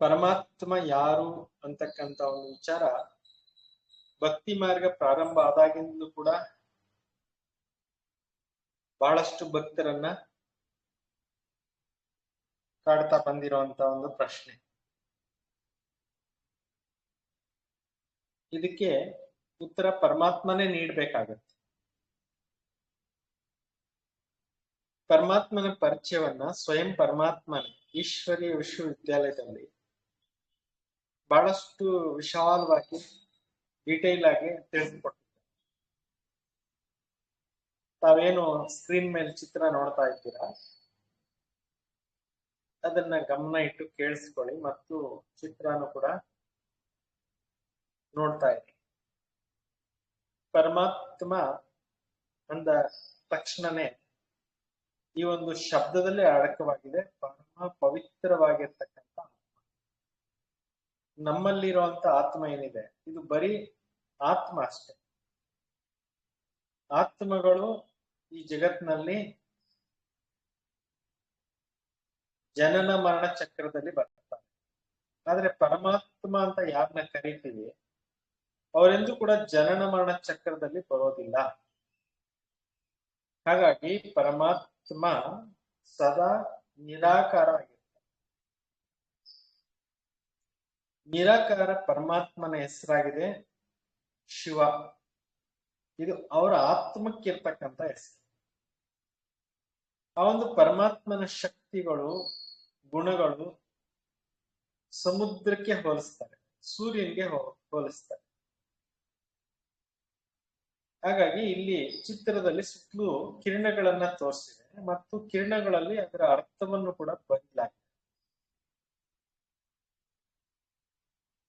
ಪರಮಾತ್ಮ ಯಾರು ಅಂತಕ್ಕಂತ ಒಂದು ವಿಚಾರ ಭಕ್ತಿ ಮಾರ್ಗ ಪ್ರಾರಂಭ ಆದಾಗಿಂದಲೂ ಕೂಡ ಬಹಳಷ್ಟು ಭಕ್ತರನ್ನ ಕಾಡ್ತಾ ಬಂದಿರುವಂತ ಒಂದು ಪ್ರಶ್ನೆ. ಇದಕ್ಕೆ ಉತ್ತರ ಪರಮಾತ್ಮನೇ ನೀಡ್ಬೇಕಾಗತ್ತೆ. ಪರಮಾತ್ಮನ ಪರಿಚಯವನ್ನ ಸ್ವಯಂ ಪರಮಾತ್ಮನೇ ಈಶ್ವರೀಯ ವಿಶ್ವವಿದ್ಯಾಲಯದಲ್ಲಿ ಬಹಳಷ್ಟು ವಿಶಾಲವಾಗಿ ಡೀಟೇಲ್ ಆಗಿ ತಿಳಿಸ್ಕೊಟ್ಟಿದ್ದಾರೆ. ತಾವೇನು ಸ್ಕ್ರೀನ್ ಮೇಲೆ ಚಿತ್ರ ನೋಡ್ತಾ ಇದ್ದೀರಾ? ಅದನ್ನ ಗಮನ ಇಟ್ಟು ಕೇಳಿಸ್ಕೊಳ್ಳಿ ಮತ್ತು ಚಿತ್ರನು ಕೂಡ ನೋಡ್ತಾ ಇರಿ. ಪರಮಾತ್ಮ ಅಂದ ತಕ್ಷಣನೇ ಈ ಒಂದು ಶಬ್ದದಲ್ಲೇ ಅಡಕವಾಗಿದೆ. ಪರಮ ಪವಿತ್ರವಾಗಿರ್ತಕ್ಕಂಥ ನಮ್ಮಲ್ಲಿರುವಂತ ಆತ್ಮ ಏನಿದೆ? ಇದು ಬರೀ ಆತ್ಮ ಅಷ್ಟೆ. ಆತ್ಮಗಳು ಈ ಜಗತ್ನಲ್ಲಿ ಜನನ ಮರಣ ಚಕ್ರದಲ್ಲಿ ಬರ್ತಾರೆ ಆದ್ರೆ ಪರಮಾತ್ಮ ಅಂತ ಯಾರನ್ನ ಕರಿತೀವಿ, ಅವರೆಂದು ಕೂಡ ಜನನ ಮರಣ ಚಕ್ರದಲ್ಲಿ ಬರೋದಿಲ್ಲ. ಹಾಗಾಗಿ ಪರಮಾತ್ಮ ಸದಾ ನಿರಾಕಾರ ನಿರಾಕಾರ ಪರಮಾತ್ಮನ ಹೆಸರಾಗಿದೆ ಶಿವ. ಇದು ಅವರ ಆತ್ಮಕ್ಕಿರ್ತಕ್ಕಂಥ ಹೆಸರು. ಆ ಒಂದು ಪರಮಾತ್ಮನ ಶಕ್ತಿಗಳು, ಗುಣಗಳು ಸಮುದ್ರಕ್ಕೆ ಹೋಲಿಸ್ತಾರೆ, ಸೂರ್ಯನಿಗೆ ಹೋಲಿಸ್ತಾರೆ. ಹಾಗಾಗಿ ಇಲ್ಲಿ ಚಿತ್ರದಲ್ಲಿ ಸುತ್ತಲೂ ಕಿರಣಗಳನ್ನ ತೋರಿಸಿದೆ ಮತ್ತು ಕಿರಣಗಳಲ್ಲಿ ಅದರ ಅರ್ಥವನ್ನು ಕೂಡ ಬದಲಾಗಿದೆ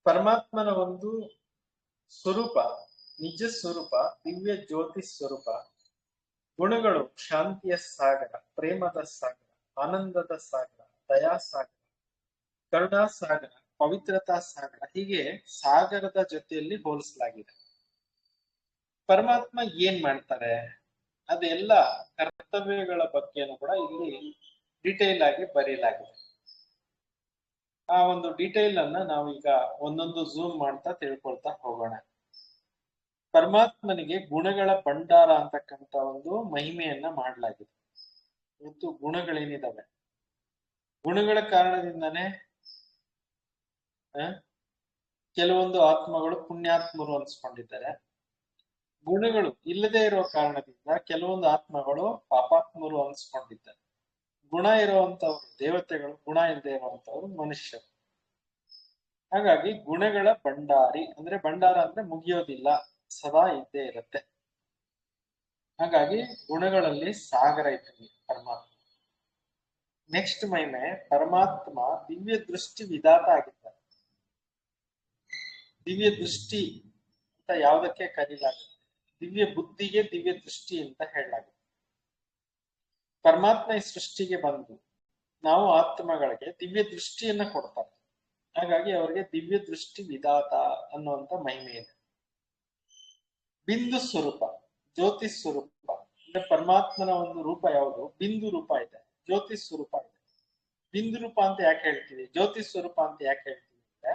ಪರಮಾತ್ಮನ ಒಂದು ಸ್ವರೂಪ, ನಿಜ ಸ್ವರೂಪ, ದಿವ್ಯ ಜ್ಯೋತಿ ಸ್ವರೂಪ, ಗುಣಗಳು ಶಾಂತಿಯ ಸಾಗರ, ಪ್ರೇಮದ ಸಾಗರ, ಆನಂದದ ಸಾಗರ, ದಯಾ ಸಾಗರ, ಕರುಣಾ ಸಾಗರ, ಪವಿತ್ರತಾ ಸಾಗರ, ಹೀಗೆ ಸಾಗರದ ಜೊತೆಯಲ್ಲಿ ಹೋಲಿಸಲಾಗಿದೆ. ಪರಮಾತ್ಮ ಏನ್ ಮಾಡ್ತಾರೆ? ಅದೆಲ್ಲ ಕರ್ತವ್ಯಗಳ ಬಗ್ಗೆನೂ ಕೂಡ ಇಲ್ಲಿ ಡಿಟೇಲ್ ಆಗಿ ಬರೆಯಲಾಗಿದೆ. ಆ ಒಂದು ಡೀಟೇಲ್ ಅನ್ನ ನಾವು ಈಗ ಒಂದೊಂದು ಝೂಮ್ ಮಾಡ್ತಾ ತಿಳ್ಕೊಳ್ತಾ ಹೋಗೋಣ. ಪರಮಾತ್ಮನಿಗೆ ಗುಣಗಳ ಭಂಡಾರ ಅಂತಕ್ಕಂತ ಒಂದು ಮಹಿಮೆಯನ್ನ ಮಾಡಲಾಗಿದೆ. ಮತ್ತು ಗುಣಗಳೇನಿದಾವೆ? ಗುಣಗಳ ಕಾರಣದಿಂದಾನೇ ಕೆಲವೊಂದು ಆತ್ಮಗಳು ಪುಣ್ಯಾತ್ಮರು ಅನ್ಸ್ಕೊಂಡಿದ್ದಾರೆ. ಗುಣಗಳು ಇಲ್ಲದೆ ಇರೋ ಕಾರಣದಿಂದ ಕೆಲವೊಂದು ಆತ್ಮಗಳು ಪಾಪಾತ್ಮರು ಅನ್ಸ್ಕೊಂಡಿದ್ದಾರೆ. ಗುಣ ಇರುವಂತವ್ರು, ದೇವತೆಗಳು ಗುಣ ಇಲ್ಲದೆ ಇರುವಂತವ್ರು ಮನುಷ್ಯರು. ಹಾಗಾಗಿ ಗುಣಗಳ ಭಂಡಾರಿ, ಅಂದ್ರೆ ಭಂಡಾರ ಅಂದ್ರೆ ಮುಗಿಯೋದಿಲ್ಲ, ಸದಾ ಇದ್ದೇ ಇರುತ್ತೆ. ಹಾಗಾಗಿ ಗುಣಗಳಲ್ಲಿ ಸಾಗರ ಇದ್ದೀವಿ ಪರಮಾತ್ಮ. ನೆಕ್ಸ್ಟ್ ಮಹಿಮೆ ಪರಮಾತ್ಮ ದಿವ್ಯ ದೃಷ್ಟಿ ವಿಧಾತ ಆಗಿದ್ದಾರೆ. ದಿವ್ಯ ದೃಷ್ಟಿ ಅಂತ ಯಾವುದಕ್ಕೆ ಕರೀಲಾಗುತ್ತೆ? ದಿವ್ಯ ಬುದ್ಧಿಗೆ ದಿವ್ಯ ದೃಷ್ಟಿ ಅಂತ ಹೇಳಲಾಗುತ್ತೆ. ಪರಮಾತ್ಮ ಈ ಸೃಷ್ಟಿಗೆ ಬಂದು ನಾವು ಆತ್ಮಗಳಿಗೆ ದಿವ್ಯ ದೃಷ್ಟಿಯನ್ನ ಕೊಡ್ತಾರೆ. ಹಾಗಾಗಿ ಅವರಿಗೆ ದಿವ್ಯ ದೃಷ್ಟಿ ವಿಧಾತ ಅನ್ನುವಂತ ಮಹಿಮೆ ಇದೆ. ಬಿಂದು ಸ್ವರೂಪ, ಜ್ಯೋತಿ ಸ್ವರೂಪ. ಅಂದ್ರೆ ಪರಮಾತ್ಮನ ಒಂದು ರೂಪ ಯಾವುದು? ಬಿಂದು ರೂಪ ಇದೆ. ಜ್ಯೋತಿ ಸ್ವರೂಪ ಇದೆ. ಬಿಂದು ರೂಪ ಅಂತ ಯಾಕೆ ಹೇಳ್ತೀವಿ? ಜ್ಯೋತಿ ಸ್ವರೂಪ ಅಂತ ಯಾಕೆ ಹೇಳ್ತೀವಿ ಅಂದ್ರೆ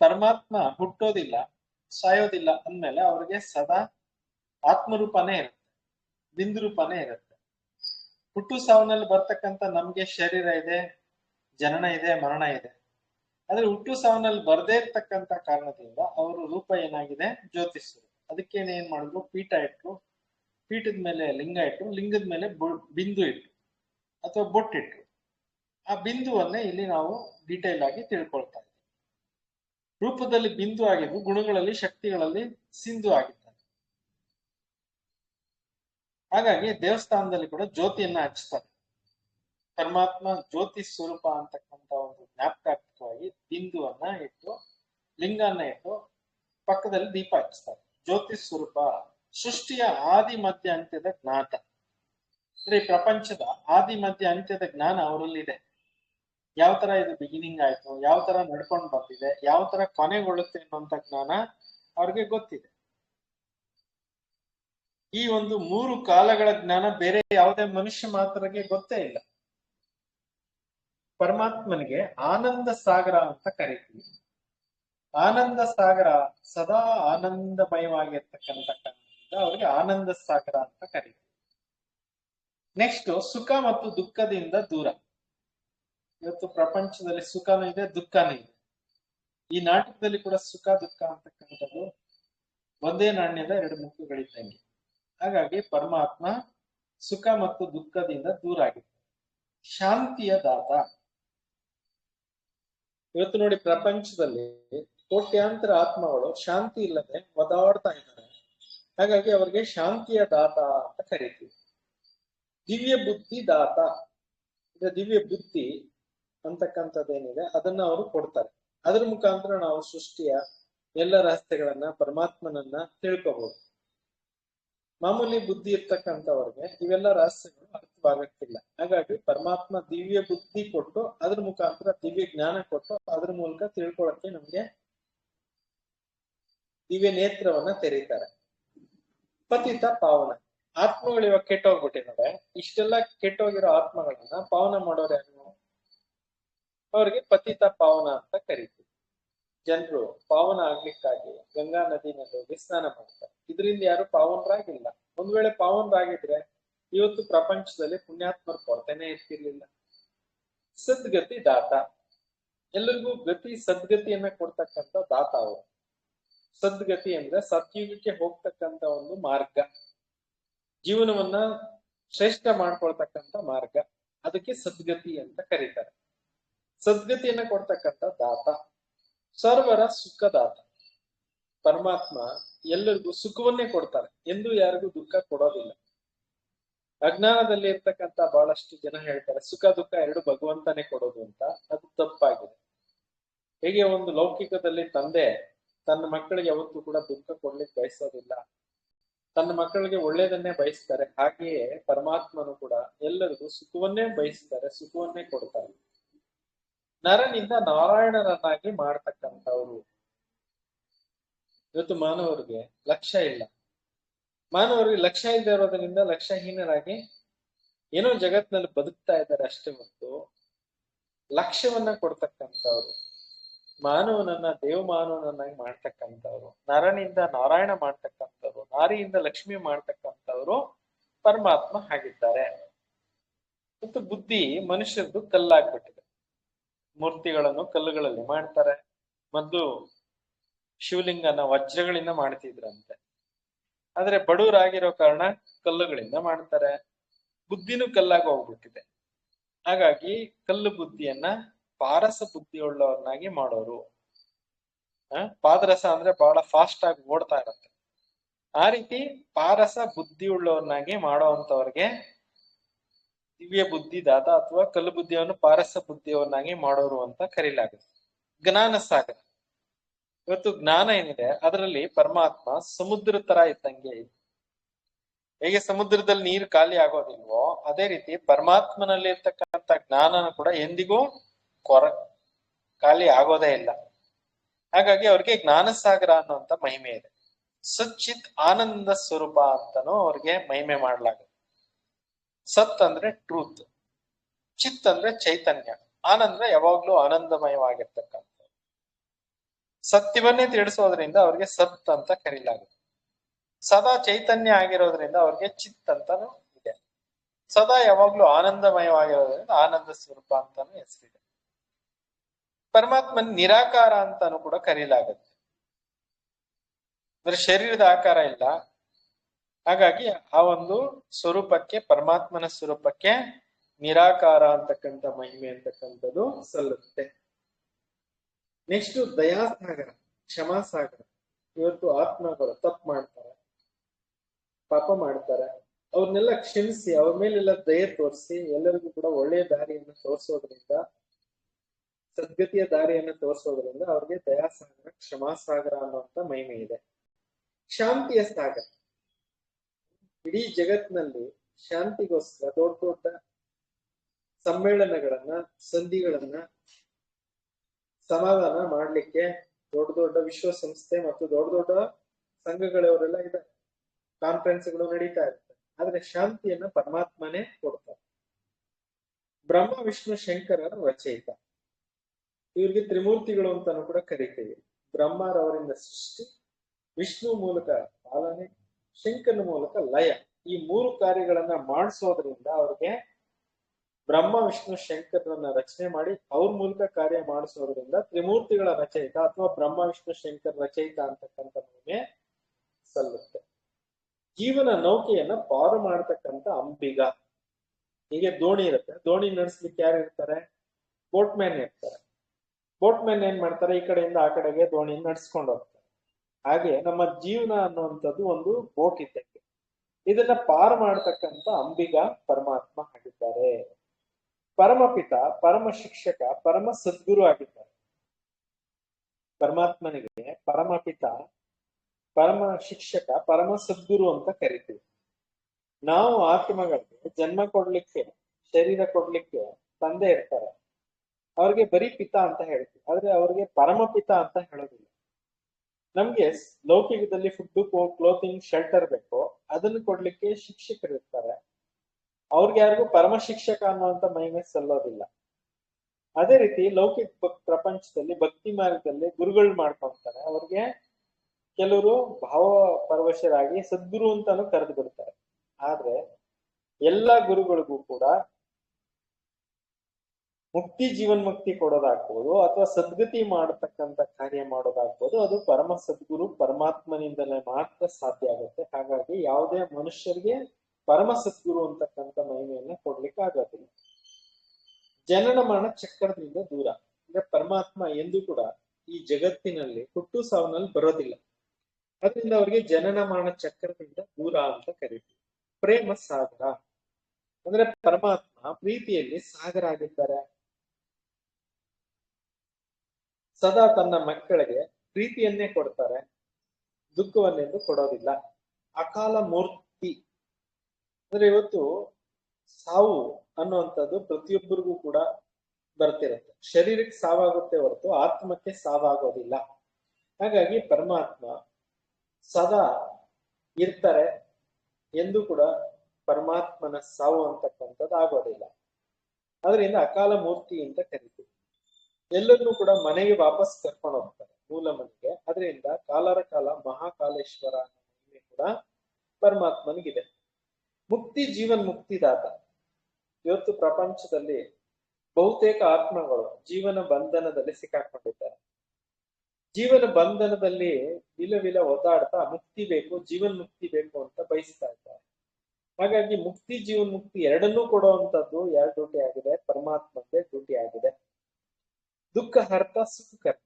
ಪರಮಾತ್ಮ ಹುಟ್ಟೋದಿಲ್ಲ, ಸಾಯೋದಿಲ್ಲ ಅಂದ್ಮೇಲೆ ಅವ್ರಿಗೆ ಸದಾ ಆತ್ಮರೂಪನೇ ಇರುತ್ತೆ. ಬಿಂದು ರೂಪನೇ ಇರುತ್ತೆ. ಹುಟ್ಟು ಸಾವನಲ್ಲಿ ಬರ್ತಕ್ಕಂಥ ನಮ್ಗೆ ಶರೀರ ಇದೆ, ಜನನ ಇದೆ, ಮರಣ ಇದೆ. ಆದ್ರೆ ಹುಟ್ಟು ಸಾವನಲ್ಲಿ ಬರ್ದೇ ಇರ್ತಕ್ಕಂಥ ಕಾರಣದಿಂದ ಅವರು ರೂಪ ಏನಾಗಿದೆ? ಜ್ಯೋತಿಷರು ಅದಕ್ಕೆ ಏನ್ ಮಾಡಿದ್ರು? ಪೀಠ ಇಟ್ರು. ಪೀಠದ ಮೇಲೆ ಲಿಂಗ ಇಟ್ರು. ಲಿಂಗದ ಮೇಲೆ ಬಿಂದು ಇಟ್ರು. ಅಥವಾ ಬೊಟ್ಟಿಟ್ರು ಆ ಬಿಂದುವನ್ನೇ ಇಲ್ಲಿ ನಾವು ಡೀಟೇಲ್ ಆಗಿ ತಿಳ್ಕೊಳ್ತಾ ಇದ್ದೀವಿ. ರೂಪದಲ್ಲಿ ಬಿಂದು ಆಗಿದ್ದು ಗುಣಗಳಲ್ಲಿ, ಶಕ್ತಿಗಳಲ್ಲಿ ಸಿಂಧು ಆಗಿದ್ದಾರೆ ಹಾಗಾಗಿ ದೇವಸ್ಥಾನದಲ್ಲಿ ಕೂಡ ಜ್ಯೋತಿಯನ್ನ ಹಚ್ಚಿಸ್ತಾರೆ ಪರಮಾತ್ಮ ಜ್ಯೋತಿ ಸ್ವರೂಪ ಅಂತಕ್ಕಂಥ ಒಂದು ಜ್ಞಾಪಕಾರ್ಥಕವಾಗಿ ಬಿಂದುವನ್ನ ಇಟ್ಟು, ಲಿಂಗನ್ನ ಇಟ್ಟು ಪಕ್ಕದಲ್ಲಿ ದೀಪ ಹಚ್ತಾರೆ. ಜ್ಯೋತಿ ಸ್ವರೂಪ ಸೃಷ್ಟಿಯ ಆದಿ ಮಧ್ಯ ಅಂತ್ಯದ ಜ್ಞಾತ. ಅಂದ್ರೆ ಈ ಪ್ರಪಂಚದ ಆದಿ ಮಧ್ಯ ಅಂತ್ಯದ ಜ್ಞಾನ ಅವರಲ್ಲಿ ಇದೆ ಯಾವ ತರ ಇದು ಬಿಗಿನಿಂಗ್ ಆಯ್ತು, ಯಾವ ತರ ನಡ್ಕೊಂಡು ಬಂದಿದೆ, ಯಾವ ತರ ಕೊನೆಗೊಳ್ಳುತ್ತೆ ಅನ್ನುವಂತ ಜ್ಞಾನ ಅವ್ರಿಗೆ ಗೊತ್ತಿದೆ. ಈ ಒಂದು ಮೂರು ಕಾಲಗಳ ಜ್ಞಾನ ಬೇರೆ ಯಾವುದೇ ಮನುಷ್ಯ ಮಾತ್ರಗೆ ಗೊತ್ತೇ ಇಲ್ಲ. ಪರಮಾತ್ಮನಿಗೆ ಆನಂದ ಸಾಗರ ಅಂತ ಕರಿತೀವಿ. ಆನಂದ ಸಾಗರ ಸದಾ ಆನಂದಮಯವಾಗಿರ್ತಕ್ಕಂಥ ಅವರಿಗೆ ಅವ್ರಿಗೆ ಆನಂದ ಸಾಗರ ಅಂತ ಕರಿತೀವಿ. ನೆಕ್ಸ್ಟ್ ಸುಖ ಮತ್ತು ದುಃಖದಿಂದ ದೂರ. ಇವತ್ತು ಪ್ರಪಂಚದಲ್ಲಿ ಸುಖನೂ ಇದೆ, ದುಃಖನೂ ಇದೆ. ಈ ನಾಟಕದಲ್ಲಿ ಕೂಡ ಸುಖ, ದುಃಖ ಅಂತಕ್ಕಂಥದ್ದು ಒಂದೇ ನಾಣ್ಯದ ಎರಡು ಮುಖಗಳಿದ್ದಂಗೆ. ಹಾಗಾಗಿ ಪರಮಾತ್ಮ ಸುಖ ಮತ್ತು ದುಃಖದಿಂದ ದೂರ ಆಗಿದೆ ಶಾಂತಿಯ ದಾತ. ಇವತ್ತು ನೋಡಿ ಪ್ರಪಂಚದಲ್ಲಿ ಕೋಟ್ಯಾಂತರ ಆತ್ಮಗಳು ಶಾಂತಿ ಇಲ್ಲದೆ ಒದಾಡ್ತಾ ಇದ್ದಾರೆ. ಹಾಗಾಗಿ ಅವರಿಗೆ ಶಾಂತಿಯ ದಾತ ಅಂತ ಕರಿತೀವಿ. ದಿವ್ಯ ಬುದ್ಧಿ ದಾತ. ಅಂದ್ರೆ ದಿವ್ಯ ಬುದ್ಧಿ ಅಂತಕ್ಕಂಥದ್ದೇನಿದೆ, ಅದನ್ನ ಅವರು ಕೊಡ್ತಾರೆ. ಅದ್ರ ಮುಖಾಂತರ ನಾವು ಸೃಷ್ಟಿಯ ಎಲ್ಲ ರಹಸ್ಯಗಳನ್ನ ಪರಮಾತ್ಮನನ್ನ ತಿಳ್ಕೋಬಹುದು ಮಾಮೂಲಿ ಬುದ್ಧಿ ಇರ್ತಕ್ಕಂಥವ್ರಿಗೆ ಇವೆಲ್ಲ ರಹಸ್ಯಗಳು ಅರ್ಥವಾಗಕ್ಕಿಲ್ಲ ಹಾಗಾಗಿ ಪರಮಾತ್ಮ ದಿವ್ಯ ಬುದ್ಧಿ ಕೊಟ್ಟು ಅದ್ರ ಮುಖಾಂತರ ದಿವ್ಯ ಜ್ಞಾನ ಕೊಟ್ಟು ಅದ್ರ ಮೂಲಕ ತಿಳ್ಕೊಳಕ್ಕೆ ನಮ್ಗೆ ದಿವ್ಯ ನೇತ್ರವನ್ನ ತೆರೀತಾರೆ. ಪತಿತ ಪಾವನ. ಆತ್ಮಗಳು ಇವಾಗ ಕೆಟ್ಟೋಗ್ಬಿಟ್ಟಿದ್ದಾರೆ ಇಷ್ಟೆಲ್ಲ ಕೆಟ್ಟೋಗಿರೋ ಆತ್ಮಗಳನ್ನ ಪಾವನ ಮಾಡೋರು ಯಾರು? ಅವ್ರಿಗೆ ಪತಿತ ಪಾವನ ಅಂತ ಕರಿತೀವಿ. ಜನರು ಪಾವನ ಆಗ್ಲಿಕ್ಕಾಗಿ ಗಂಗಾ ನದಿನಲ್ಲಿ ಹೋಗಿ ಸ್ನಾನ ಮಾಡ್ತಾರೆ. ಇದರಿಂದ ಯಾರು ಪಾವನರಾಗಿಲ್ಲ. ಒಂದ್ ವೇಳೆ ಪಾವನರಾಗಿದ್ರೆ ಇವತ್ತು ಪ್ರಪಂಚದಲ್ಲಿ ಪುಣ್ಯಾತ್ಮರ ಕೊರತೆನೇ ಇರ್ತಿರ್ಲಿಲ್ಲ. ಸದ್ಗತಿ ದಾತ. ಎಲ್ಲರಿಗೂ ಗತಿ ಸದ್ಗತಿಯನ್ನ ಕೊಡ್ತಕ್ಕಂಥ ದಾತ ಅವರು. ಸದ್ಗತಿ ಅಂದ್ರೆ ಸತ್ಯುಗಕ್ಕೆ ಹೋಗ್ತಕ್ಕಂತ ಒಂದು ಮಾರ್ಗ. ಜೀವನವನ್ನ ಶ್ರೇಷ್ಠ ಮಾಡ್ಕೊಳ್ತಕ್ಕಂತ ಮಾರ್ಗ. ಅದಕ್ಕೆ ಸದ್ಗತಿ ಅಂತ ಕರೀತಾರೆ. ಸದ್ಗತಿಯನ್ನ ಕೊಡ್ತಕ್ಕಂಥ ದಾತ. ಸರ್ವರ ಸುಖದಾತ ಪರಮಾತ್ಮ ಎಲ್ಲರಿಗೂ ಸುಖವನ್ನೇ ಕೊಡ್ತಾರೆ. ಎಂದು ಯಾರಿಗೂ ದುಃಖ ಕೊಡೋದಿಲ್ಲ. ಅಜ್ಞಾನದಲ್ಲಿ ಇರ್ತಕ್ಕಂಥ ಬಹಳಷ್ಟು ಜನ ಹೇಳ್ತಾರೆ, ಸುಖ ದುಃಖ ಎರಡು ಭಗವಂತನೇ ಕೊಡೋದು ಅಂತ. ಅದು ತಪ್ಪಾಗಿದೆ. ಹೇಗೆ ಒಂದು ಲೌಕಿಕದಲ್ಲಿ ತಂದೆ ತನ್ನ ಮಕ್ಕಳಿಗೆ ಯಾವತ್ತೂ ಕೂಡ ದುಃಖ ಕೊಡ್ಲಿಕ್ಕೆ ಬಯಸೋದಿಲ್ಲ. ತನ್ನ ಮಕ್ಕಳಿಗೆ ಒಳ್ಳೇದನ್ನೇ ಬಯಸ್ತಾರೆ. ಹಾಗೆಯೇ ಪರಮಾತ್ಮನು ಕೂಡ ಎಲ್ಲರಿಗೂ ಸುಖವನ್ನೇ ಬಯಸ್ತಾರೆ, ಸುಖವನ್ನೇ ಕೊಡ್ತಾರೆ. ನರನಿಂದ ನಾರಾಯಣರನ್ನಾಗಿ ಮಾಡ್ತಕ್ಕಂಥವ್ರು ಇವತ್ತು ಮಾನವರಿಗೆ ಲಕ್ಷ್ಯ ಇಲ್ಲ. ಮಾನವರಿಗೆ ಲಕ್ಷ್ಯ ಇಲ್ಲದೆ ಇರೋದ್ರಿಂದ ಲಕ್ಷ್ಯಹೀನರಾಗಿ ಏನೋ ಜಗತ್ನಲ್ಲಿ ಬದುಕ್ತಾ ಇದ್ದಾರೆ ಅಷ್ಟೇ ಮತ್ತು ಲಕ್ಷ್ಯವನ್ನ ಕೊಡ್ತಕ್ಕಂಥವ್ರು, ಮಾನವನನ್ನ, ದೇವ ಮಾನವನನ್ನಾಗಿ ಮಾಡ್ತಕ್ಕಂಥವ್ರು ನರನಿಂದ ನಾರಾಯಣ ಮಾಡ್ತಕ್ಕಂಥವ್ರು, ನಾರಿಯಿಂದ ಲಕ್ಷ್ಮಿ ಮಾಡ್ತಕ್ಕಂಥವ್ರು ಪರಮಾತ್ಮ ಆಗಿದ್ದಾರೆ. ಮತ್ತು ಬುದ್ಧಿ ಮನುಷ್ಯರದು ಕಲ್ಲಾಗ್ಬಿಟ್ಟಿದೆ. ಮೂರ್ತಿಗಳನ್ನು ಕಲ್ಲುಗಳಲ್ಲಿ ಮಾಡ್ತಾರೆ. ಮೊದ್ಲು ಶಿವಲಿಂಗನ ವಜ್ರಗಳಿಂದ ಮಾಡ್ತಿದ್ರಂತೆ. ಆದ್ರೆ ಬಡವರಾಗಿರೋ ಕಾರಣ ಕಲ್ಲುಗಳಿಂದ ಮಾಡ್ತಾರೆ. ಬುದ್ಧಿನೂ ಕಲ್ಲಾಗಿ ಹೋಗ್ಬಿಟ್ಟಿದೆ. ಹಾಗಾಗಿ ಕಲ್ಲು ಬುದ್ಧಿಯನ್ನ ಪಾರಸ ಬುದ್ಧಿ ಉಳ್ಳವರನ್ನಾಗಿ ಮಾಡೋರು. ಆ, ಪಾದರಸ ಅಂದ್ರೆ ಬಹಳ ಫಾಸ್ಟ್ ಆಗಿ ಓಡ್ತಾ ಇರತ್ತೆ. ಆ ರೀತಿ ಪಾರಸ ಬುದ್ಧಿ ಮಾಡೋ ಅಂತವ್ರಿಗೆ ದಿವ್ಯ ಬುದ್ಧಿ ದಾತ ಅಥವಾ ಕಲ್ಲು ಬುದ್ಧಿಯನ್ನು ಪಾರಸ ಬುದ್ಧಿಯವನ್ನಾಗಿ ಮಾಡೋರು ಅಂತ ಕರೀಲಾಗುತ್ತೆ. ಜ್ಞಾನ ಸಾಗರ. ಇವತ್ತು ಜ್ಞಾನ ಏನಿದೆ, ಅದರಲ್ಲಿ ಪರಮಾತ್ಮ ಸಮುದ್ರ ತರ ಇದ್ದಂಗೆ ಇದೆ. ಹೇಗೆ ಸಮುದ್ರದಲ್ಲಿ ನೀರು ಖಾಲಿ ಆಗೋದಿಲ್ವೋ, ಅದೇ ರೀತಿ ಪರಮಾತ್ಮನಲ್ಲಿ ಇರ್ತಕ್ಕಂಥ ಜ್ಞಾನನ ಕೂಡ ಎಂದಿಗೂ ಕೊರ, ಖಾಲಿ ಆಗೋದೇ ಇಲ್ಲ. ಹಾಗಾಗಿ ಅವ್ರಿಗೆ ಜ್ಞಾನ ಸಾಗರ ಅನ್ನುವಂತ ಮಹಿಮೆ ಇದೆ. ಸಚ್ಚಿತ್ ಆನಂದ ಸ್ವರೂಪ ಅಂತನೂ ಅವ್ರಿಗೆ ಮಹಿಮೆ ಮಾಡ್ಲಾಗುತ್ತೆ. ಸತ್ ಅಂದ್ರೆ ಟ್ರೂತ್ ಚಿತ್ ಅಂದ್ರೆ ಚೈತನ್ಯ. ಆನಂದ ಯಾವಾಗ್ಲೂ ಆನಂದಮಯವಾಗಿರ್ತಕ್ಕಂಥ. ಸತ್ಯವನ್ನೇ ತಿಳಿಸೋದ್ರಿಂದ ಅವ್ರಿಗೆ ಸತ್ ಅಂತ ಕರೀಲಾಗುತ್ತೆ. ಸದಾ ಚೈತನ್ಯ ಆಗಿರೋದ್ರಿಂದ ಅವ್ರಿಗೆ ಚಿತ್ ಅಂತಾನು ಇದೆ. ಸದಾ ಯಾವಾಗ್ಲೂ ಆನಂದಮಯವಾಗಿರೋದ್ರಿಂದ ಆನಂದ ಸ್ವರೂಪ ಅಂತಾನು ಹೆಸರಿದೆ. ಪರಮಾತ್ಮನ್ ನಿರಾಕಾರ ಅಂತಾನು ಕೂಡ ಕರೀಲಾಗುತ್ತೆ. ಅಂದ್ರೆ ಶರೀರದ ಆಕಾರ ಇಲ್ಲ. ಹಾಗಾಗಿ ಆ ಒಂದು ಸ್ವರೂಪಕ್ಕೆ, ಪರಮಾತ್ಮನ ಸ್ವರೂಪಕ್ಕೆ ನಿರಾಕಾರ ಅಂತಕ್ಕಂಥ ಮಹಿಮೆ ಅಂತಕ್ಕಂಥದ್ದು ಸಲ್ಲುತ್ತೆ. ನೆಕ್ಸ್ಟ್ ದಯಾಸಾಗರ, ಕ್ಷಮಾಸಾಗರ. ಇವತ್ತು ಆತ್ಮಗಳು ತಪ್ಪು ಮಾಡ್ತಾರೆ, ಪಾಪ ಮಾಡ್ತಾರೆ. ಅವ್ರನ್ನೆಲ್ಲ ಕ್ಷಮಿಸಿ, ಅವ್ರ ಮೇಲೆಲ್ಲ ದಯೆ ತೋರಿಸಿ, ಎಲ್ಲರಿಗೂ ಕೂಡ ಒಳ್ಳೆಯ ದಾರಿಯನ್ನು ತೋರಿಸೋದ್ರಿಂದ, ಸದ್ಗತಿಯ ದಾರಿಯನ್ನು ತೋರಿಸೋದ್ರಿಂದ ಅವ್ರಿಗೆ ದಯಾಸಾಗರ, ಕ್ಷಮಾಸಾಗರ ಅನ್ನುವಂತ ಮಹಿಮೆ ಇದೆ. ಶಾಂತಿಯ ಸಾಗರ. ಇಡೀ ಜಗತ್ನಲ್ಲಿ ಶಾಂತಿಗೋಸ್ಕರ ದೊಡ್ಡ ದೊಡ್ಡ ಸಮ್ಮೇಳನಗಳನ್ನ, ಸಂಧಿಗಳನ್ನ ಸಮಾಧಾನ ಮಾಡ್ಲಿಕ್ಕೆ ದೊಡ್ಡ ದೊಡ್ಡ ವಿಶ್ವಸಂಸ್ಥೆ ಮತ್ತು ದೊಡ್ಡ ದೊಡ್ಡ ಸಂಘಗಳವರೆಲ್ಲ ಇದ್ದಾರೆ ಕಾನ್ಫರೆನ್ಸ್ಗಳು ನಡೀತಾ ಇರುತ್ತೆ. ಆದ್ರೆ ಶಾಂತಿಯನ್ನ ಪರಮಾತ್ಮನೇ ಕೊಡ್ತಾರೆ. ಬ್ರಹ್ಮ, ವಿಷ್ಣು, ಶಂಕರರ ರಚಯಿತ ಇವ್ರಿಗೆ ತ್ರಿಮೂರ್ತಿಗಳು ಅಂತಾನು ಕೂಡ ಕರಿತೀವಿ. ಬ್ರಹ್ಮರವರಿಂದ ಸೃಷ್ಟಿ, ವಿಷ್ಣು ಮೂಲಕ ಪಾಲನೆ, ಶಂಕರನ ಮೂಲಕ ಲಯ. ಈ ಮೂರು ಕಾರ್ಯಗಳನ್ನ ಮಾಡಿಸೋದ್ರಿಂದ ಅವ್ರಿಗೆ ಬ್ರಹ್ಮ, ವಿಷ್ಣು ಶಂಕರನ್ನ ರಚನೆ ಮಾಡಿ ಅವ್ರ ಮೂಲಕ ಕಾರ್ಯ ಮಾಡಿಸೋದ್ರಿಂದ ತ್ರಿಮೂರ್ತಿಗಳ ರಚಯಿತ ಅಥವಾ ಬ್ರಹ್ಮ, ವಿಷ್ಣು, ಶಂಕರ ರಚಯಿತ ಅಂತಕ್ಕಂಥ ಮಹಿಮೆ ಸಲ್ಲುತ್ತೆ. ಜೀವನ ನೌಕೆಯನ್ನ ಪಾರು ಮಾಡತಕ್ಕಂತ ಅಂಬಿಗ. ಹೀಗೆ ದೋಣಿ ಇರುತ್ತೆ. ದೋಣಿ ನಡೆಸ್ಲಿಕ್ಕೆ ಯಾರು ಇರ್ತಾರೆ? ಬೋಟ್ ಮ್ಯಾನ್ ಇರ್ತಾರೆ. ಬೋಟ್ ಮ್ಯಾನ್ ಏನ್ ಮಾಡ್ತಾರೆ? ಈ ಕಡೆಯಿಂದ ಆ ಕಡೆಗೆ ದೋಣಿ ನಡ್ಸ್ಕೊಂಡು ಹೋಗ್ತಾರೆ. ಹಾಗೆ ನಮ್ಮ ಜೀವನ ಅನ್ನುವಂಥದ್ದು ಒಂದು ಬೋಟ್ ಇದ್ದಂಗೆ. ಇದನ್ನ ಪಾರು ಮಾಡತಕ್ಕಂತ ಅಂಬಿಗ ಪರಮಾತ್ಮ ಆಗಿದ್ದಾರೆ. ಪರಮಪಿತ, ಪರಮ ಶಿಕ್ಷಕ, ಪರಮ ಸದ್ಗುರು ಆಗಿದ್ದಾರೆ. ಪರಮಾತ್ಮನಿಗೆ ಪರಮಪಿತ, ಪರಮ ಶಿಕ್ಷಕ, ಪರಮ ಸದ್ಗುರು ಅಂತ ಕರಿತೀವಿ. ನಾವು ಆತ್ಮಗಳಿಗೆ ಜನ್ಮ ಕೊಡ್ಲಿಕ್ಕೆ, ಶರೀರ ಕೊಡ್ಲಿಕ್ಕೆ ತಂದೆ ಇರ್ತಾರೆ. ಅವ್ರಿಗೆ ಬರೀ ಪಿತ ಅಂತ ಹೇಳ್ತೀವಿ. ಆದ್ರೆ ಅವ್ರಿಗೆ ಪರಮಪಿತ ಅಂತ ಹೇಳೋದಿಲ್ಲ. ನಮ್ಗೆ ಲೌಕಿಕದಲ್ಲಿ ಫುಡ್ ಕ್ಲೋತಿಂಗ್ ಶೆಲ್ಟರ್ ಬೇಕು. ಅದನ್ನು ಕೊಡ್ಲಿಕ್ಕೆ ಶಿಕ್ಷಕರು ಇರ್ತಾರೆ ಅವ್ರಿಗೆ ಯಾರಿಗೂ ಪರಮ ಶಿಕ್ಷಕ ಅನ್ನುವಂತ ಮೈನಸ್ ಸಲ್ಲೋದಿಲ್ಲ ಅದೇ ರೀತಿ ಲೌಕಿಕ ಪ್ರಪಂಚದಲ್ಲಿ, ಭಕ್ತಿ ಮಾರ್ಗದಲ್ಲಿ ಗುರುಗಳು ಮಾಡ್ಕೊಂತಾರೆ. ಅವ್ರಿಗೆ ಕೆಲವರು ಭಾವ ಪರವಶರಾಗಿ ಸದ್ಗುರು ಅಂತಾನು ಕರೆದು ಬಿಡ್ತಾರೆ. ಆದ್ರೆ ಎಲ್ಲಾ ಗುರುಗಳಿಗೂ ಕೂಡ ಮುಕ್ತಿ ಜೀವನ್ ಮುಕ್ತಿ ಕೊಡೋದಾಗ್ಬೋದು ಅಥವಾ ಸದ್ಗತಿ ಮಾಡತಕ್ಕಂತ ಕಾರ್ಯ ಮಾಡೋದಾಗ್ಬೋದು ಅದು ಪರಮ ಸದ್ಗುರು ಪರಮಾತ್ಮನಿಂದಲೇ ಮಾತ್ರ ಸಾಧ್ಯ ಆಗುತ್ತೆ. ಹಾಗಾಗಿ ಯಾವುದೇ ಮನುಷ್ಯರಿಗೆ ಪರಮ ಸದ್ಗುರು ಅಂತಕ್ಕಂಥ ಮಹಿಮೆಯನ್ನ ಕೊಡ್ಲಿಕ್ಕೆ ಆಗೋದಿಲ್ಲ. ಜನನ ಮರಣ ಚಕ್ರದಿಂದ ದೂರ. ಅಂದ್ರೆ ಪರಮಾತ್ಮ ಎಂದೂ ಕೂಡ ಈ ಜಗತ್ತಿನಲ್ಲಿ ಹುಟ್ಟು ಸಾವಿನಲ್ಲಿ ಬರೋದಿಲ್ಲ. ಅದರಿಂದ ಅವರಿಗೆ ಜನನ ಮರಣ ಚಕ್ರದಿಂದ ದೂರ ಅಂತ ಕರೀತೀವಿ. ಪ್ರೇಮ ಸಾಗರ. ಅಂದ್ರೆ ಪರಮಾತ್ಮ ಪ್ರೀತಿಯಲ್ಲಿ ಸಾಗರ ಆಗಿದ್ದಾರೆ ಸದಾ ತನ್ನ ಮಕ್ಕಳಿಗೆ ಪ್ರೀತಿಯನ್ನೇ ಕೊಡ್ತಾರೆ. ದುಃಖವನ್ನೆಂದು ಕೊಡೋದಿಲ್ಲ. ಅಕಾಲ ಮೂರ್ತಿ ಅಂದ್ರೆ ಇವತ್ತು ಸಾವು ಅನ್ನುವಂಥದ್ದು ಪ್ರತಿಯೊಬ್ಬರಿಗೂ ಕೂಡ ಬರ್ತಿರುತ್ತೆ. ಶರೀರಕ್ಕೆ ಸಾವಾಗುತ್ತೆ ಹೊರತು ಆತ್ಮಕ್ಕೆ ಸಾವಾಗೋದಿಲ್ಲ. ಹಾಗಾಗಿ ಪರಮಾತ್ಮ ಸದಾ ಇರ್ತಾರೆ ಎಂದು ಕೂಡ ಪರಮಾತ್ಮನ ಸಾವು ಅಂತಕ್ಕಂಥದ್ದು ಆಗೋದಿಲ್ಲ. ಅದರಿಂದ ಅಕಾಲ ಮೂರ್ತಿ ಅಂತ ಕರಿತೀವಿ. ಎಲ್ಲರನ್ನೂ ಕೂಡ ಮನೆಗೆ ವಾಪಸ್ ಕರ್ಕೊಂಡು ಹೋಗ್ತಾರೆ ಮೂಲ ಮನೆಗೆ. ಅದರಿಂದ ಕಾಲರ ಕಾಲ ಮಹಾಕಾಲೇಶ್ವರ ಕೂಡ ಪರಮಾತ್ಮನಿಗಿದೆ. ಮುಕ್ತಿ ಜೀವನ್ ಮುಕ್ತಿದಾತ. ಇವತ್ತು ಪ್ರಪಂಚದಲ್ಲಿ ಬಹುತೇಕ ಆತ್ಮಗಳು ಜೀವನ ಬಂಧನದಲ್ಲಿ ಸಿಕ್ಕಾಕೊಂಡಿದ್ದಾರೆ. ಜೀವನ ಬಂಧನದಲ್ಲಿ ವಿಲವಿಲ ವಿಲ ಒದ್ದಾಡ್ತಾ ಮುಕ್ತಿ ಬೇಕು, ಜೀವನ್ ಮುಕ್ತಿ ಬೇಕು ಅಂತ ಬಯಸ್ತಾ ಇದ್ದಾರೆ. ಹಾಗಾಗಿ ಮುಕ್ತಿ ಜೀವನ್ ಮುಕ್ತಿ ಎರಡನ್ನೂ ಕೊಡುವಂತದ್ದು ಯಾರ ಡ್ಯೂಟಿ ಆಗಿದೆ? ಪರಮಾತ್ಮಂದೇ ಡ್ಯೂಟಿ ಆಗಿದೆ. ದುಃಖ ಹರ್ತ ಸುಖಕರ್ತ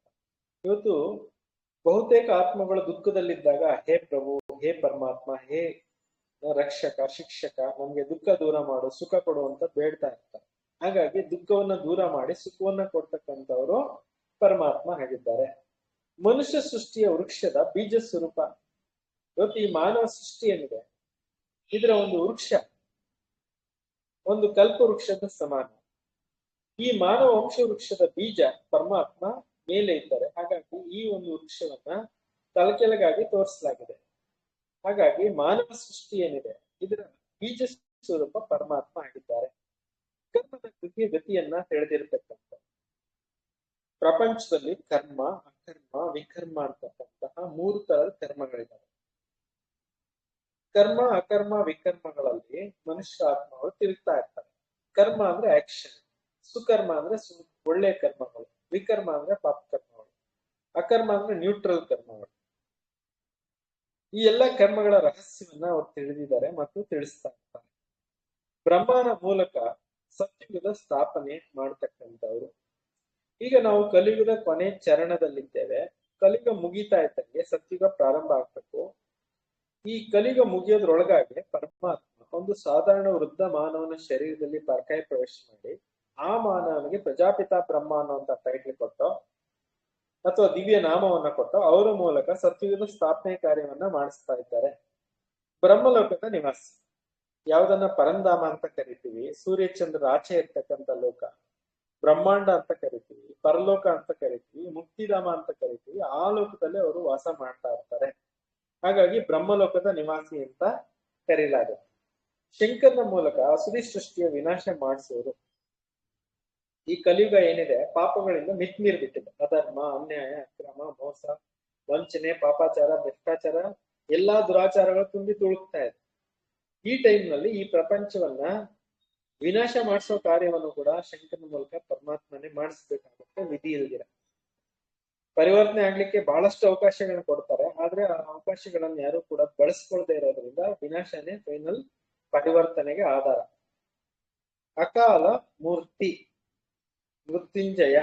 ಇವತ್ತು ಬಹುತೇಕ ಆತ್ಮಗಳು ದುಃಖದಲ್ಲಿದ್ದಾಗ, ಹೇ ಪ್ರಭು, ಹೇ ಪರಮಾತ್ಮ, ಹೇ ರಕ್ಷಕ, ಶಿಕ್ಷಕ, ನಮ್ಗೆ ದುಃಖ ದೂರ ಮಾಡು, ಸುಖ ಕೊಡು ಅಂತ ಬೇಡ್ತಾ ಇರ್ತಾರೆ. ಹಾಗಾಗಿ ದುಃಖವನ್ನ ದೂರ ಮಾಡಿ ಸುಖವನ್ನ ಕೊಡ್ತಕ್ಕಂಥವ್ರು ಪರಮಾತ್ಮ ಆಗಿದ್ದಾರೆ. ಮನುಷ್ಯ ಸೃಷ್ಟಿಯ ವೃಕ್ಷದ ಬೀಜ ಸ್ವರೂಪ. ಇವತ್ತು ಈ ಮಾನವ ಸೃಷ್ಟಿ ಏನಿದೆ? ಇದರ ಒಂದು ವೃಕ್ಷ, ಒಂದು ಕಲ್ಪ ವೃಕ್ಷದ ಸಮಾನ. ಈ ಮಾನವ ವಂಶ ವೃಕ್ಷದ ಬೀಜ ಪರಮಾತ್ಮ ಮೇಲೆ ಇದ್ದಾರೆ, ಹಾಗಾಗಿ ಈ ಒಂದು ವೃಕ್ಷವನ್ನ ತಲಕೆಲಗಾಗಿ ತೋರಿಸಲಾಗಿದೆ. ಹಾಗಾಗಿ ಮಾನವ ಸೃಷ್ಟಿ ಏನಿದೆ, ಇದರ ಬೀಜ ಸ್ವರೂಪ ಪರಮಾತ್ಮ ಆಗಿದ್ದಾರೆ. ಕರ್ಮದ ಕೃತಿಯ ಗತಿಯನ್ನ ತಿಳಿದಿರತಕ್ಕಂಥ, ಪ್ರಪಂಚದಲ್ಲಿ ಕರ್ಮ, ಅಕರ್ಮ, ವಿಕರ್ಮ ಅಂತಕ್ಕಂತಹ ಮೂರು ತರದ ಕರ್ಮಗಳಿದ್ದಾವೆ ಕರ್ಮ, ಅಕರ್ಮ, ವಿಕರ್ಮಗಳಲ್ಲಿ ಮನುಷ್ಯ, ಆತ್ಮಗಳು ತಿರುಗ್ತಾ ಇರ್ತಾರೆ. ಕರ್ಮ ಅಂದ್ರೆ ಆಕ್ಷನ್ ಸುಕರ್ಮ ಅಂದ್ರೆ ಒಳ್ಳೆ ಕರ್ಮಗಳು, ವಿಕರ್ಮ ಅಂದ್ರೆ ಪಾಪ ಕರ್ಮಗಳು, ಅಕರ್ಮ ಅಂದ್ರೆ ನ್ಯೂಟ್ರಲ್ ಕರ್ಮಗಳು. ಈ ಎಲ್ಲ ಕರ್ಮಗಳ ರಹಸ್ಯವನ್ನ ಅವ್ರು ತಿಳಿದಿದ್ದಾರೆ ಮತ್ತು ತಿಳಿಸ್ತಾ ಇರ್ತಾರೆ. ಬ್ರಹ್ಮನ ಮೂಲಕ ಸತ್ಯುಗದ ಸ್ಥಾಪನೆ ಮಾಡ್ತಕ್ಕಂಥವ್ರು. ಈಗ ನಾವು ಕಲಿಯುಗದ ಕೊನೆ ಚರಣದಲ್ಲಿದ್ದೇವೆ. ಕಲಿಗ ಮುಗಿತಾ ಇದ್ದಂಗೆ ಸತ್ಯುಗ ಪ್ರಾರಂಭ ಆಗ್ಬೇಕು. ಈ ಕಲಿಗ ಮುಗಿಯೋದ್ರೊಳಗಾಗಿ ಪರಮಾತ್ಮ ಒಂದು ಸಾಧಾರಣ ವೃದ್ಧ ಮಾನವನ ಶರೀರದಲ್ಲಿ ಪರಕಾಯ ಪ್ರವೇಶ ಮಾಡಿ ಆ ಮಾನವನಿಗೆ ಪ್ರಜಾಪಿತ ಬ್ರಹ್ಮ ಅನ್ನುವಂತ ಟೈಟ್ಲ್ ಕೊಟ್ಟು ಅಥವಾ ದಿವ್ಯ ನಾಮವನ್ನ ಕೊಟ್ಟು ಅವರ ಮೂಲಕ ಸತ್ಯುಗದ ಸ್ಥಾಪನೆ ಕಾರ್ಯವನ್ನ ಮಾಡಿಸ್ತಾ ಇದ್ದಾರೆ. ಬ್ರಹ್ಮಲೋಕದ ನಿವಾಸಿ. ಯಾವ್ದನ್ನ ಪರಂಧಾಮ ಅಂತ ಕರಿತೀವಿ, ಸೂರ್ಯಚಂದ್ರ ಆಚೆ ಇರ್ತಕ್ಕಂಥ ಲೋಕ, ಬ್ರಹ್ಮಾಂಡ ಅಂತ ಕರಿತೀವಿ, ಪರಲೋಕ ಅಂತ ಕರಿತೀವಿ, ಮುಕ್ತಿಧಾಮ ಅಂತ ಕರಿತೀವಿ, ಆ ಲೋಕದಲ್ಲಿ ಅವರು ವಾಸ ಮಾಡ್ತಾ ಇರ್ತಾರೆ. ಹಾಗಾಗಿ ಬ್ರಹ್ಮಲೋಕದ ನಿವಾಸಿ ಅಂತ ಕರೀಲಾಗುತ್ತೆ. ಶಂಕರನ ಮೂಲಕ ಅಸುರಿ ಸೃಷ್ಟಿಯ ವಿನಾಶ ಮಾಡಿಸೋರು. ಈ ಕಲಿಯುಗ ಏನಿದೆ, ಪಾಪಗಳಿಂದ ಮಿತ್ಮೀರ್ ಬಿಟ್ಟಿದೆ. ಅಧರ್ಮ, ಅನ್ಯಾಯ, ಅಕ್ರಮ, ಮೋಸ, ವಂಚನೆ, ಪಾಪಾಚಾರ, ಭ್ರಷ್ಟಾಚಾರ, ಎಲ್ಲಾ ದುರಾಚಾರಗಳು ತುಂಬಿ ತುಳುಕ್ತಾ ಇದೆ. ಈ ಟೈಮ್ನಲ್ಲಿ ಈ ಪ್ರಪಂಚವನ್ನ ವಿನಾಶ ಮಾಡಿಸೋ ಕಾರ್ಯವನ್ನು ಕೂಡ ಶಂಕರನ ಮೂಲಕ ಪರಮಾತ್ಮನೇ ಮಾಡಿಸ್ಬೇಕಾಗುತ್ತೆ ವಿಧಿ ಇಲ್ದಿರ. ಪರಿವರ್ತನೆ ಆಗ್ಲಿಕ್ಕೆ ಬಹಳಷ್ಟು ಅವಕಾಶಗಳನ್ನ ಕೊಡ್ತಾರೆ, ಆದ್ರೆ ಆ ಅವಕಾಶಗಳನ್ನ ಯಾರು ಕೂಡ ಬಳಸ್ಕೊಳ್ದೇ ಇರೋದ್ರಿಂದ ವಿನಾಶನೇ ಫೈನಲ್ ಪರಿವರ್ತನೆಗೆ ಆಧಾರ. ಅಕಾಲ ಮೂರ್ತಿ. ಮೃತ್ಯುಂಜಯ,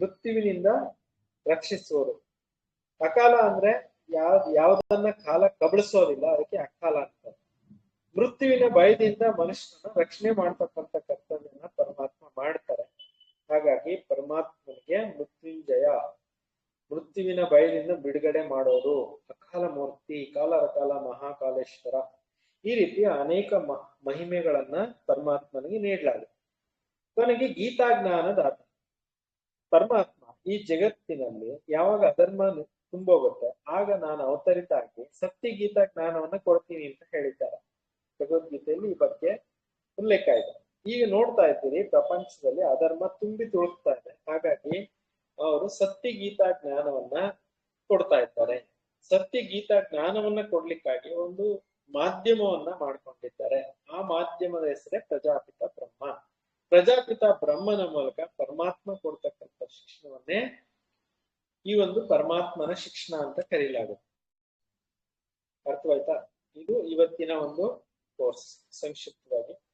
ಮೃತ್ಯುವಿನಿಂದ ರಕ್ಷಿಸುವರು. ಅಕಾಲ ಅಂದ್ರೆ ಯಾವ, ಯಾವ್ದನ್ನ ಕಾಲ ಕಬಳಿಸೋದಿಲ್ಲ, ಅದಕ್ಕೆ ಅಕಾಲ ಅಂತಾರೆ. ಮೃತ್ಯುವಿನ ಭಯದಿಂದ ಮನುಷ್ಯನ ರಕ್ಷಣೆ ಮಾಡ್ತಕ್ಕಂಥ ಕರ್ತವ್ಯನ ಪರಮಾತ್ಮ ಮಾಡ್ತಾರೆ. ಹಾಗಾಗಿ ಪರಮಾತ್ಮನಿಗೆ ಮೃತ್ಯುಂಜಯ, ಮೃತ್ಯುವಿನ ಭಯದಿಂದ ಬಿಡುಗಡೆ ಮಾಡೋದು. ಅಕಾಲ ಮೂರ್ತಿ ಕಾಲ ಅಕಾಲ ಮಹಾಕಾಲೇಶ್ವರ. ಈ ರೀತಿಯ ಅನೇಕ ಮಹಿಮೆಗಳನ್ನ ಪರಮಾತ್ಮನಿಗೆ ನೀಡಲಾಗಿದೆ. ಕೊನೆಗೆ ಗೀತಾ ಜ್ಞಾನದಾತ ಪರಮಾತ್ಮ ಈ ಜಗತ್ತಿನಲ್ಲಿ ಯಾವಾಗ ಅಧರ್ಮ ತುಂಬೋಗುತ್ತೆ, ಆಗ ನಾನು ಅವತರಿತ ಆಗಿ ಸತ್ಯ ಗೀತಾ ಜ್ಞಾನವನ್ನ ಕೊಡ್ತೀನಿ ಅಂತ ಹೇಳಿದ್ದಾರೆ. ಭಗವದ್ಗೀತೆಯಲ್ಲಿ ಈ ಬಗ್ಗೆ ಉಲ್ಲೇಖ ಇದೆ. ಈಗ ನೋಡ್ತಾ ಇದ್ದೀರಿ, ಪ್ರಪಂಚದಲ್ಲಿ ಅಧರ್ಮ ತುಂಬಿ ತುಳುಕ್ತಾ ಇದೆ. ಹಾಗಾಗಿ ಅವರು ಸತ್ಯ ಗೀತಾ ಜ್ಞಾನವನ್ನ ಕೊಡ್ತಾ ಇದ್ದಾರೆ. ಸತ್ಯ ಗೀತಾ ಜ್ಞಾನವನ್ನ ಕೊಡ್ಲಿಕ್ಕಾಗಿ ಒಂದು ಮಾಧ್ಯಮವನ್ನ ಮಾಡ್ಕೊಂಡಿದ್ದಾರೆ. ಆ ಮಾಧ್ಯಮದ ಹೆಸರೇ ಪ್ರಜಾಪಿತ ಬ್ರಹ್ಮ. ಪ್ರಜಾಪಿತ ಬ್ರಹ್ಮನ ಮೂಲಕ ಪರಮಾತ್ಮ ಕೊಡ್ತಕ್ಕಂಥ ಶಿಕ್ಷಣವನ್ನೇ ಈ ಒಂದು ಪರಮಾತ್ಮನ ಶಿಕ್ಷಣ ಅಂತ ಕರೀಲಾಗುತ್ತೆ. ಅರ್ಥವಾಯ್ತಾ? ಇದು ಇವತ್ತಿನ ಒಂದು ಕೋರ್ಸ್, ಸಂಕ್ಷಿಪ್ತವಾಗಿ.